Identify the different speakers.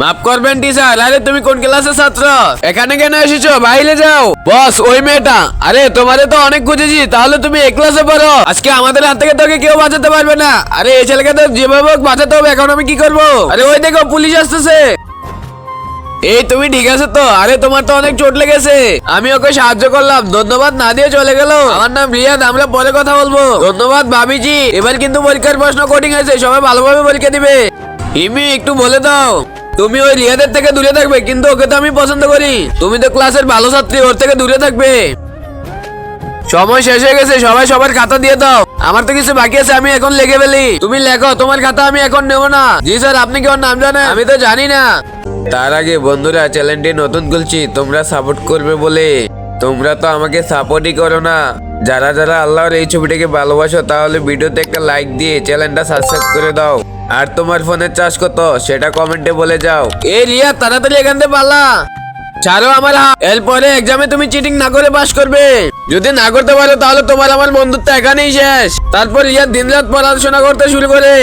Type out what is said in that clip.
Speaker 1: মাফ করবেন টিচার আরে তুমি কোন ক্লাসের ছাত্র? এখানে কেন এসেছ? বাইরে যাও। বস, ওই মেয়েটা। আরে, তোমারে তো অনেক খুঁজেছি, তাহলে তুমি এক ক্লাসে পড়ো। আজকে আমাদের হাত থেকে তোকে কেউ বাঁচাতে পারবে না। আরে, এই ছেলেকে তো যেভাবে হোক বাঁচাতে হবে, এখন আমি কি করব? আরে, ওই দেখো, পুলিশ আসতেছে। এই তুমি ঠিক আছে তো? আরে, তোমার তো অনেক চোট লেগেছে। আমি ওকে সাহায্য করলাম। ধন্যবাদ না দিয়ে চলে গেল। আমার নাম রিয়াদ, আমরা পরে কথা বলব। ধন্যবাদ, ভাবিজি। এবার কিন্তু পরীক্ষার প্রশ্ন কঠিন আছে সবাই ভালোভাবে পরীক্ষা দিবে। ইমি একটু বলে দাও। তুমি ওই রিয়াদের থেকে দূরে থাকবে, কিন্তু ওকে তো আমি পছন্দ করি। তুমি তো ক্লাসের ভালো ছাত্রী, ওর থেকে দূরে থাকবে। সময় শেষ হয়ে গেছে, সবাই সবার খাতা দিয়ে দাও। আমার তো কিছু বাকি আছে, আমি এখন লেগে ফেলি। তুমি লেখো, তোমার খাতা আমি এখন নেব না। জি স্যার, আপনি কি ওর নাম জানেন? আমি তো জানি না। তার আগে বন্ধুরা চ্যানেলটি নতুন খুলছি, তোমরা সাপোর্ট করবে বলে। তোমরা তো আমাকে সাপোর্টই করো না। যারা যারা আল্লাহর এই ছবিটাকে ভালোবাসো, তাহলে ভিডিওতে একটা লাইক দিয়ে চ্যানেলটা সাবস্ক্রাইব করে দাও। আর তোমার ফোনের চার্জ কত, সেটা কমেন্টে বলে যাও। এ রিয়া, তাড়াতাড়ি এখান থেকে পালা। ছাড়ো আমার এরপরে এক্সামে তুমি চিটিং না করে পাশ করবে। যদি না করতে পারো, তাহলে তোমার আমার বন্ধুত্ব এখানেই শেষ। তারপর রিয়া দিনরাত পড়াশোনা করতে শুরু করে।